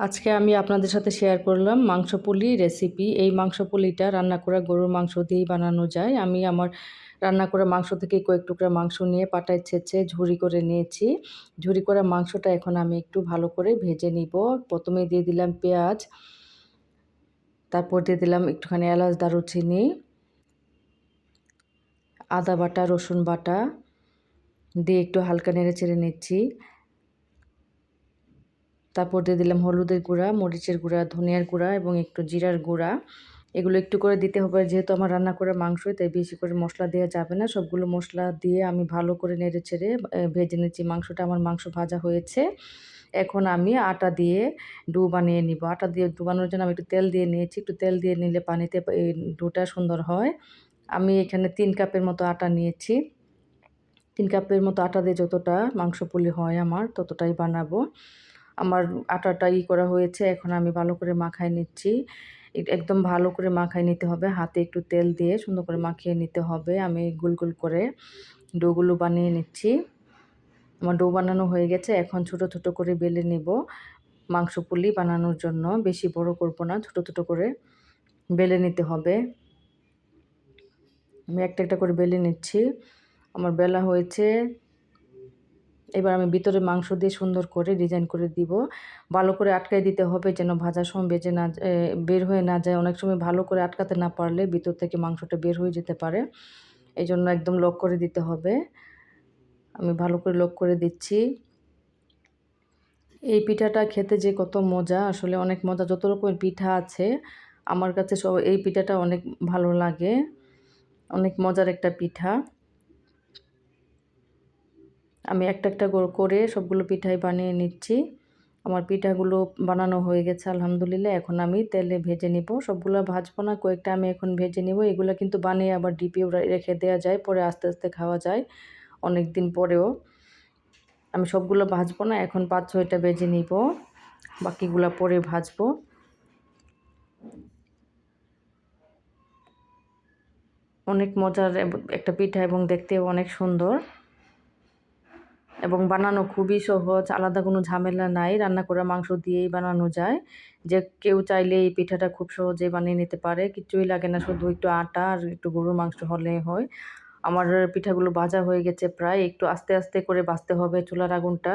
আজকে আমি আপনাদের সাথে শেয়ার করলাম মাংস পুলি রেসিপি এই মাংস পুলিটা রান্না করা গরুর মাংস দিয়েই বানানো যায়। আমি আমার রান্না করা মাংস থেকে কয়েক টুকরা মাংস নিয়ে পাটায় ছেঁচে ঝুরি করে নিয়েছি। ঝুরি করা মাংসটা এখন আমি একটু ভালো করে ভেজে নিব। প্রথমে দিয়ে দিলাম পেঁয়াজ, তারপর দিয়ে দিলাম একটুখানি এলাচ, দারুচিনি, আদা বাটা, রসুন বাটা, দিয়ে একটু হালকা নেড়ে চেড়ে নিচ্ছি। তারপর দিয়ে দিলাম হলুদের গুঁড়া, মরিচের গুঁড়া, ধনিয়ার গুঁড়া এবং একটু জিরার গুঁড়া। এগুলো একটু করে দিতে হবে, যেহেতু আমার রান্না করে মাংস তাই বেশি করে মশলা দেওয়া যাবে না। সবগুলো মশলা দিয়ে আমি ভালো করে নেড়ে ছেড়ে ভেজে নিচ্ছি। মাংসটা আমার মাংস ভাজা হয়েছে। এখন আমি আটা দিয়ে ডু বানিয়ে নিব। আটা দিয়ে ডু বানানোর জন্য আমি একটু তেল দিয়ে নিয়েছি। একটু তেল দিয়ে নিলে পানিতে এই ডুটা সুন্দর হয়। আমি এখানে তিন কাপের মতো আটা নিয়েছি। তিন কাপের মতো আটা দিয়ে যতটা মাংস পুলি হয় আমার, ততটাই বানাবো। আমার আটাটা ই করা হয়েছে, এখন আমি ভালো করে মাখায় নিচ্ছি। একদম ভালো করে মাখায় নিতে হবে, হাতে একটু তেল দিয়ে সুন্দর করে মাখিয়ে নিতে হবে। আমি গুল গুল করে ডোগুলো বানিয়ে নিচ্ছি। আমার ডো বানানো হয়ে গেছে, এখন ছোট ছোট করে বেলে নিব মাংস পুলি বানানোর জন্য। বেশি বড় করব না, ছোট ছোট করে বেলে নিতে হবে। আমি একটা একটা করে বেলে নিচ্ছি। আমার বেলা হয়েছে এবার আমি ভিতরে মাংস দিয়ে সুন্দর করে ডিজাইন করে দিব। ভালো করে আটকাই দিতে হবে যেন ভাজার সময় বেজে না বের হয়ে না যায়। অনেক সময় ভালো করে আটকাতে না পারলে ভিতর থেকে মাংসটা বের হয়ে যেতে পারে। এই জন্য একদম লক করে দিতে হবে। আমি ভালো করে লক করে দিচ্ছি। এই পিঠাটা খেতে যে কত মজা, আসলে অনেক মজা। যত রকমের পিঠা আছে, আমার কাছে সব এই পিঠাটা অনেক ভালো লাগে। অনেক মজার একটা পিঠা। আমি একটা একটা করে সবগুলো পিঠাই বানিয়ে নিচ্ছি। আমার পিঠাগুলো বানানো হয়ে গেছে, আলহামদুলিল্লাহ। এখন আমি তেলে ভেজে নিব। সবগুলো ভাজবো না, কয়েকটা আমি এখন ভেজে নিব। এগুলো কিন্তু বানিয়ে আবার ডিপিও রেখে দেওয়া যায়, পরে আস্তে আস্তে খাওয়া যায় অনেক দিন পরেও। আমি সবগুলো ভাজবো না, এখন পাঁচ, ছয়টা ভেজে নিব। বাকিগুলো পরে ভাজবো। অনেক মজার একটা পিঠা এবং দেখতেও অনেক সুন্দর। এবং বানানো খুবই সহজ, আলাদা কোনো ঝামেলা নাই। রান্না করা মাংস দিয়েই বানানো যায়। যে কেউ চাইলে এই পিঠাটা খুব সহজে বানিয়ে নিতে পারে। কিছুই লাগে না, শুধু একটু আটা আর একটু গরুর মাংস হলে হয়। আমার পিঠাগুলো ভাজা হয়ে গেছে প্রায়। একটু আস্তে আস্তে করে ভাজতে হবে চুলার আগুনটা।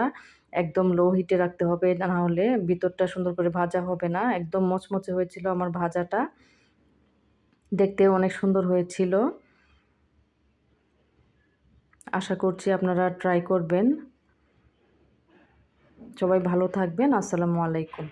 একদম লো হিটে রাখতে হবে, না হলে ভিতরটা সুন্দর করে ভাজা হবে না। একদম মচমচে হয়েছিল আমার ভাজাটা। দেখতে অনেক সুন্দর হয়েছিল। আশা করছি আপনারা ট্রাই করবেন। সবাই ভালো থাকবেন। আসসালামু আলাইকুম।